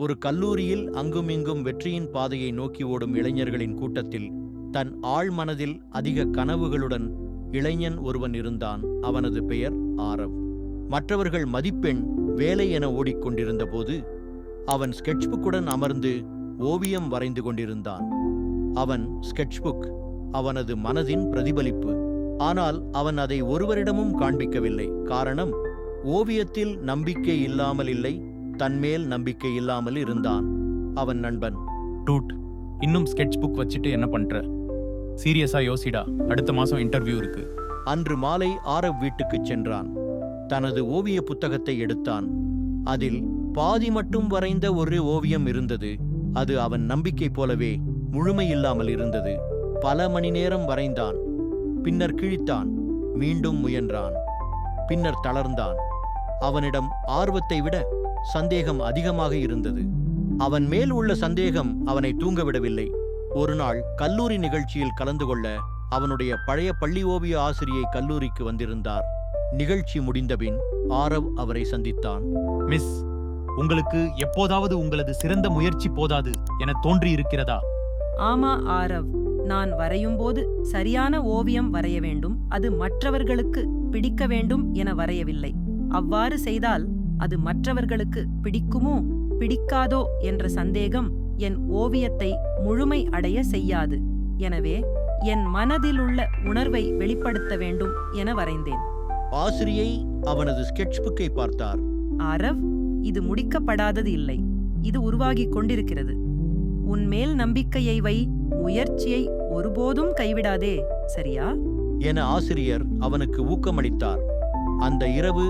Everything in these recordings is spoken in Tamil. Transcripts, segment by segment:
ஒரு கல்லூரியில் அங்குமிங்கும் வெற்றியின் பாதையை நோக்கி ஓடும் இளைஞர்களின் கூட்டத்தில் தன் ஆழ் மனதில் அதிக கனவுகளுடன் இளைஞன் ஒருவன் இருந்தான். அவனது பெயர் ஆரவ். மற்றவர்கள் மதிப்பெண் வேலை என ஓடிக்கொண்டிருந்த போது அவன் ஸ்கெட்ச்புக்குடன் அமர்ந்து ஓவியம் வரைந்து கொண்டிருந்தான். அவன் ஸ்கெட்ச்புக் அவனது மனதின் பிரதிபலிப்பு. ஆனால் அவன் அதை ஒருவரிடமும் காண்பிக்கவில்லை. காரணம் ஓவியத்தில் நம்பிக்கை இல்லாமல் இல்லை தன்மேல் நம்பிக்கை இல்லாமல் இருந்தான். அவன் நண்பன். டூட் இன்னும் ஸ்கெட்ச் புக் வச்சுட்டு என்ன பண்ற? சீரியஸா யோசிடா. அடுத்த மாசம் இன்டர்வியூ இருக்கு. அன்று மாலை ஆரவ் வீட்டுக்குச் சென்றான். தனது ஓவிய புத்தகத்தை எடுத்தான். அதில் பாதி மட்டும் வரைந்த ஒரு ஓவியம் இருந்தது. அது அவன் நம்பிக்கை போலவே முழுமையில்லாமல் இருந்தது. பல மணி நேரம் வரைந்தான். பின்னர் கிழித்தான். மீண்டும் முயன்றான். பின்னர் தளர்ந்தான். அவனிடம் ஆர்வத்தை விட சந்தேகம் அதிகமாக இருந்தது. அவன் மேல் உள்ள சந்தேகம் அவனை தூங்கவிடவில்லை. ஒரு நாள் கல்லூரி நிகழ்ச்சியில் கலந்து கொள்ள அவனுடைய பழைய பள்ளி ஓவிய ஆசிரியை கல்லூரிக்கு வந்திருந்தார். நிகழ்ச்சி முடிந்தபின் ஆரவ் அவரை சந்தித்தான். மிஸ் உங்களுக்கு எப்போதாவது உங்களது சிறந்த முயற்சி போதாது என தோன்றி இருக்கிறதா ஆமா ஆரவ். நான் வரையும்போது சரியான ஓவியம் வரைய வேண்டும் அது மற்றவர்களுக்கு பிடிக்க வேண்டும் என வரையவில்லை. அவ்வாறு செய்தால் அது மற்றவர்களுக்கு பிடிக்குமோ பிடிக்காதோ என்ற சந்தேகம் என் ஓவியத்தை முழுமை அடைய செய்யாது. எனவே என் மனதிலுள்ள உணர்வை வெளிப்படுத்த வேண்டும் என வரைந்தேன். ஆசிரியை அவனது ஸ்கெட்ச்புக்கை பார்த்தார். ஆரவ் இது முடிக்கப்படாதது இல்லை. இது உருவாகிக் கொண்டிருக்கிறது. உன்மேல் நம்பிக்கையை வை முயற்சியை ஒருபோதும் கைவிடாதே சரியா? என ஆசிரியர் அவனுக்கு ஊக்கமளித்தார். அந்த இரவு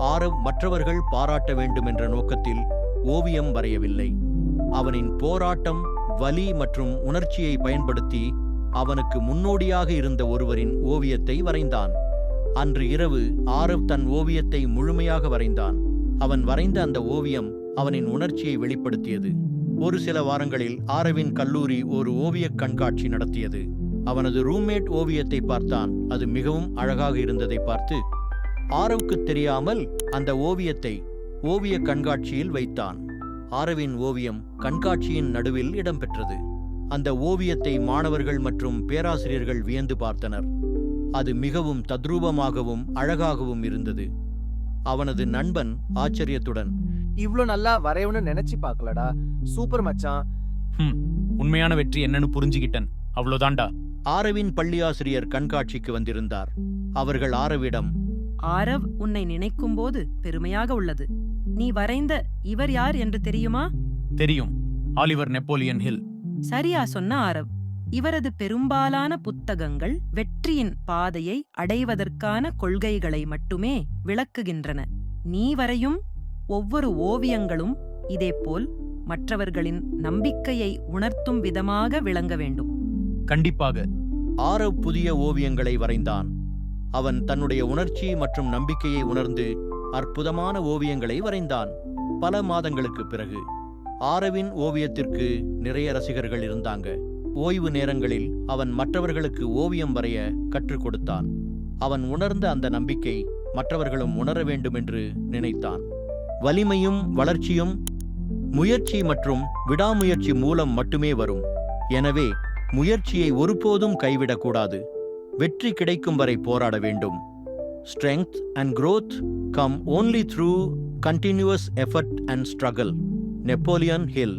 ஆரவ் மற்றவர்கள் பாராட்ட வேண்டும் என்ற நோக்கத்தில் ஓவியம் வரையவில்லை. அவனின் போராட்டம் வலி மற்றும் உணர்ச்சியை பயன்படுத்தி அவனுக்கு முன்னோடியாக இருந்த ஒருவரின் ஓவியத்தை வரைந்தான். அன்று இரவு ஆரவ் தன் ஓவியத்தை முழுமையாக வரைந்தான். அவன் வரைந்த அந்த ஓவியம் அவனின் உணர்ச்சியை வெளிப்படுத்தியது. ஒரு சில வாரங்களில் ஆரவின் கல்லூரி ஒரு ஓவியக் கண்காட்சி நடத்தியது. அவனது ரூம்மேட் ஓவியத்தை பார்த்தான். அது மிகவும் அழகாக இருந்ததை பார்த்து ஆரவுக்கு தெரியாமல் அந்த ஓவியத்தை ஓவிய கண்காட்சியில் வைத்தான். ஆரவின் ஓவியம் கண்காட்சியின் நடுவில் இடம்பெற்றது. அந்த ஓவியத்தை மாணவர்கள் மற்றும் பேராசிரியர்கள் வியந்து பார்த்தனர். அது மிகவும் தத்ரூபமாகவும் அழகாகவும் இருந்தது. அவனது நண்பன் ஆச்சரியத்துடன் இவ்ளோ நல்லா வரையணும்னு நினைச்சு பார்க்கலடா. சூப்பர் மச்சான். ஹம் உண்மையான வெற்றி என்னன்னு புரிஞ்சுகிட்டேன். அவ்வளோதான்டா. ஆரவின் பள்ளியாசிரியர் கண்காட்சிக்கு வந்திருந்தார். அவர்கள் ஆரவிடம் ஆரவ் உன்னை நினைக்கும்போது பெருமையாக உள்ளது. நீ வரைந்த இவர் யார் என்று தெரியுமா? தெரியும். Oliver Napoleon Hill. சரியா சொன்ன ஆரவ். இவரது பெரும்பாலான புத்தகங்கள் வெற்றியின் பாதையை அடைவதற்கான கொள்கைகளை மட்டுமே விளக்குகின்றன. நீ வரையும் ஒவ்வொரு ஓவியங்களும் இதேபோல் மற்றவர்களின் நம்பிக்கையை உணர்த்தும் விதமாக விளங்க வேண்டும். கண்டிப்பாக. ஆரவ் புதிய ஓவியங்களை வரைந்தான். அவன் தன்னுடைய உணர்ச்சி மற்றும் நம்பிக்கையை உணர்ந்து அற்புதமான ஓவியங்களை வரைந்தான். பல மாதங்களுக்கு பிறகு ஆரவின் ஓவியத்திற்கு நிறைய ரசிகர்கள் இருந்தாங்க. ஓய்வு நேரங்களில் அவன் மற்றவர்களுக்கு ஓவியம் வரைய கற்றுக் கொடுத்தான். அவன் உணர்ந்த அந்த நம்பிக்கை மற்றவர்களும் உணர வேண்டும் என்று நினைத்தான். வலிமையும் வளர்ச்சியும் முயற்சி மற்றும் விடாமுயற்சி மூலம் மட்டுமே வரும். எனவே முயற்சியை ஒருபோதும் கைவிடக்கூடாது. வெற்றி கிடைக்கும் வரை போராட வேண்டும் strength and growth come only through continuous effort and struggle Napoleon Hill